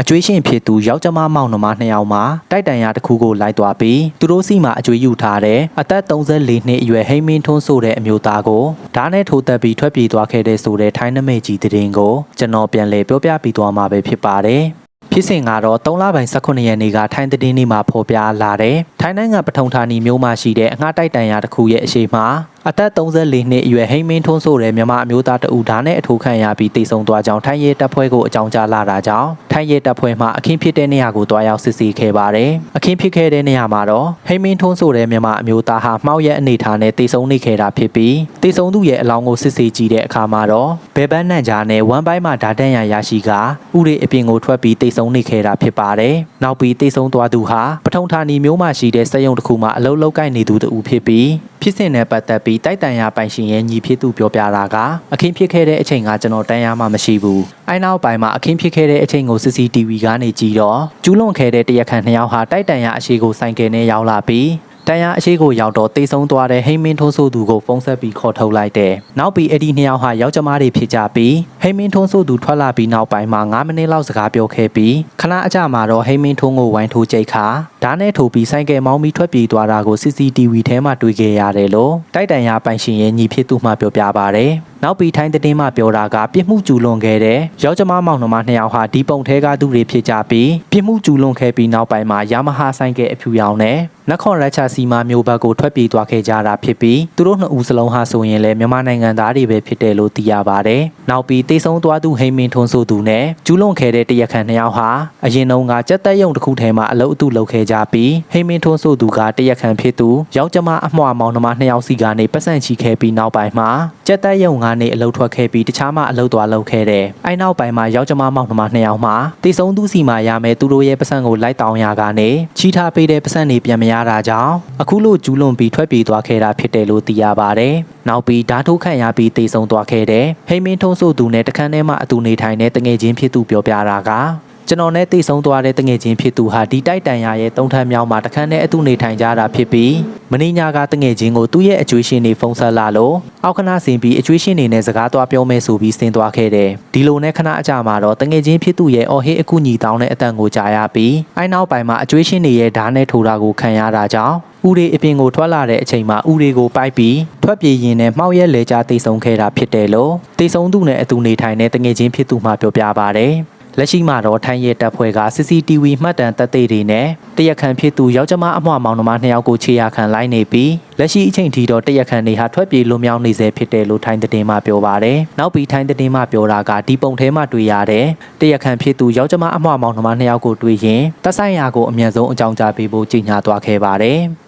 အကျွေးရှင်ဖြစ်သူယောက်ျားမမောင်နှမနှစ်ယောက်မှာတိုက်တန်ရတစ်ခုကိုလိုက်သွားပြီးသူတို့စီမှာအကျွေးယူထားတဲ့အသက်34နှစ်အရွယ်ဟိမ့်မင်းထွန်းဆိုတဲ့အမျိုးသားကိုဓာတ်နဲ့ထိုးတက်ပြီးထွက်ပြေးသွားခဲ့တဲ့ဆိုတဲ့ထိုင်းနမိတ်ကြီးသတင်းကိုကျွန်တော်ပြန်လည်ပြောပြပြီးသွားမှာပဲဖြစ်ပါတယ်ဖြစ်စဉ်ကတော့3လပိုင်း18ရက်နေ့ကထိုင်းသတင်းနေ့မှာဖော်ပြလာတဲ့ထိုင်းနိုင်ငံပထုံဌာနီမြို့မှာရှိတဲ့အငှားတိုက်တန်ရတစ်ခုရဲ့အရှိမ အသက်34နှစ်အရွယ်ဟိမ့်မင်းထွန်းဆိုတဲ့မြန်မာအမျိုးသားတအူဓာတ်နဲ့အထိုးခံရပြီးတိတ်ဆုံသွားကြောင်းထိုင်းရဲတပ်ဖွဲ့ကိုအကြောင်းကြားလာတာကြောင့်ထိုင်းရဲတပ်ဖွဲ့မှအခင်းဖြစ်တဲ့နေရာကိုတွားရောက်စစ်ဆေးခဲ့ပါတယ်။အခင်းဖြစ်ခဲ့တဲ့နေရာမှာတော့ဟိမ့်မင်းထွန်းဆိုတဲ့မြန်မာအမျိုးသားဟာမှောက်ရက်အနေထားနဲ့တိတ်ဆုံနေခဲ့တာဖြစ်ပြီးတိတ်ဆုံသူရဲ့အလောင်းကိုစစ်ဆေးကြည့်တဲ့အခါမှာတော့ဘဲပန်းနံကြားနဲ့ဝမ်ပိုင်းမှာဓာတ်တန်ရရရှိကဥရိအပြင်ကိုထွက်ပြီးတိတ်ဆုံနေခဲ့တာဖြစ်ပါတယ်။နောက်ပြီးတိတ်ဆုံသွားသူဟာပထုံဌာနီမျိုးမှာရှိတဲ့စက်ရုံတစ်ခုမှာအလုပ်လုပ်ကိုင်နေသူတူဖြစ်ပြီး ဖြစ်စဉ်နဲ့ပတ်သက်ပြီးတိုက်တန်ရပိုင်ရှင်ရဲ့ညီဖြစ်သူပြောပြတာကအခင်းဖြစ်ခဲ့တဲ့အချိန်ကကျွန်တော်တန်ရမှမရှိဘူး။အဲနောက်ပိုင်းမှာအခင်းဖြစ်ခဲ့တဲ့အချိန်ကို CCTV ကနေကြည့်တော့ကျူးလွန်ခဲ့တဲ့တရက်ခန့်နှစ်ယောက်ဟာတိုက်တန်ရအရှိကိုဆိုင်ကယ်နဲ့ရောက်လာပြီး တန်ရအရှိကိုရောက်တော့တိတ်ဆုံးသွားတဲ့ဟိမင်းထွန်းဆိုသူကိုဖုန်းဆက်ပြီးခေါ်ထုတ်လိုက်တယ်။နောက်ပြီးအဲ့ဒီနှစ်ယောက်ဟာယောက်ျားမတွေဖြစ်ကြပြီးဟိမင်းထွန်းဆိုသူထွက်လာပြီးနောက်ပိုင်းမှာ9မိနစ်လောက်စကားပြောခဲ့ပြီးခဏအကြာမှာတော့ဟိမင်းထွန်းကိုဝိုင်းထိုးကြိတ်ခါဓာတ်နဲ့ထိုးပြီးဆိုင်ကယ်မောင်းပြီးထွက်ပြေးသွားတာကို CCTV ထဲမှာတွေ့ခဲ့ရတယ်လို့တိုက်တန်ရပိုင်ရှင်ရဲ့ညီဖြစ်သူမှပြောပြပါဗျ။ နောက်ပြီးထိုင်းသတင်းမှပြောတာကပြစ်မှုကျူးလွန်ခဲ့တဲ့ယောက်ျားမမောင်နှမနှစ်ယောက်ဟာဒီပုံထဲကသူတွေဖြစ်ကြပြီးပြစ်မှုကျူးလွန်ခဲ့ပြီးနောက်ပိုင်းမှာယာမဟာဆိုင်ကယ်အဖြူရောင်နဲ့နခွန်ရက်ချာစီမာမျိုးဘက်ကိုထွက်ပြေးသွားခဲ့ကြတာဖြစ်ပြီးသူတို့နှစ်ဦးစလုံးဟာဆိုရင်လည်းမြန်မာနိုင်ငံသားတွေပဲဖြစ်တယ်လို့သိရပါတယ်။နောက်ပြီးတိတ်ဆုံးသွားသူဟိမင်ထွန်းဆိုသူနဲ့ကျူးလွန်ခဲ့တဲ့တရက်ခန့်နှစ်ယောက်ဟာအရင်တုန်းကကြက်တက်ယုံတစ်ခုထဲမှာအလုပ်အတူလုပ်ခဲ့ကြပြီးဟိမင်ထွန်းဆိုသူကတရက်ခန့်ဖြစ်သူယောက်ျားမအမွှာမောင်နှမနှစ်ယောက်စီကနေပတ်စံချီခဲ့ပြီးနောက်ပိုင်းမှာကြက်တက်ယုံကနေအလုပ်ထွက်ခဲ့ပြီးတခြားမှအလုပ်သွားလုပ်ခဲ့တယ်။အဲနောက်ပိုင်းမှာယောက်ျားမမောင်နှမနှစ်ယောက်မှာတိတ်ဆုံးသူစီမှာရမယ်သူတို့ရဲ့ပတ်စံကိုလိုက်တောင်းရကနေချီထားပေးတဲ့ပတ်စံတွေပြန်မရတာကြောင့်အခုလိုကျူးလွန်ပြီးထွက်ပြေးသွားခဲ့တာဖြစ်တယ်လို့သိရပါတယ်။နောက်ပြီးဓာတ်ထိုးခံရပြီးတိတ်ဆုံးသွားခဲ့တဲ့ဟိမင်းထုံးဆိုသူနဲ့တခန်းထဲမှာအတူနေထိုင်တဲ့တငယ်ချင်းဖြစ်သူပြောပြတာက ကျွန်တော်နဲ့တိတ်ဆုံးသွားတဲ့တငယ်ချင်းဖြစ်သူဟာဒီတိုက်တန်ရရဲ့တုံးထမ်းမြောင်းမှာတခန်းနဲ့အတူနေထိုင်ကြတာဖြစ်ပြီးမင်းညာကတငယ်ချင်းကိုသူ့ရဲ့အကျွေးရှင်တွေဖုန်းဆက်လာလို့အောက်ခဏဆင်ပြီးအကျွေးရှင်တွေနဲ့စကားသွားပြောမယ်ဆိုပြီးဆင်းသွားခဲ့တယ်ဒီလိုနဲ့ခဏအကြာမှာတော့တငယ်ချင်းဖြစ်သူရဲ့အော်ဟစ်အကူညီတောင်းတဲ့အတန်ကိုကြားရပြီးအဲနောက်ပိုင်းမှာအကျွေးရှင်တွေရဲ့ဓာတ်နဲ့ထိုးတာကိုခံရတာကြောင့်ဥရီအပြင်ကိုထွက်လာတဲ့အချိန်မှာဥရီကိုပိုက်ပြီးထွက်ပြေးရင်းနဲ့မှောက်ရက်လေကြားတိတ်ဆုံခဲ့တာဖြစ်တယ်လို့တိတ်ဆုံသူနဲ့အတူနေထိုင်တဲ့တငယ်ချင်းဖြစ်သူမှပြောပြပါဗျ။ လက်ရှိမှာတော့ထိုင်းရဲတပ်ဖွဲ့က CCTV မှတ်တမ်းသက်သေတွေနဲ့တရက်ခန့်ဖြစ်သူယောက်ျားမအမွှာမောင်နှမနှစ်ယောက်ကိုခြေရခံလိုက်နေပြီးလက်ရှိအချိန်ထိတော့တရက်ခန့်တွေဟာထွက်ပြေးလွန်မြောက်နေစေဖြစ်တယ်လို့ထိုင်းသတင်းမှပြောပါရယ်။နောက်ပြီးထိုင်းသတင်းမှပြောတာကဒီပုံထဲမှာတွေ့ရတဲ့တရက်ခန့်ဖြစ်သူယောက်ျားမအမွှာမောင်နှမနှစ်ယောက်ကိုတွေ့ရင်တက်ဆိုင်ရာကိုအမြန်ဆုံးအကြောင်းကြားပေးဖို့ကြေညာသွားခဲ့ပါတယ်။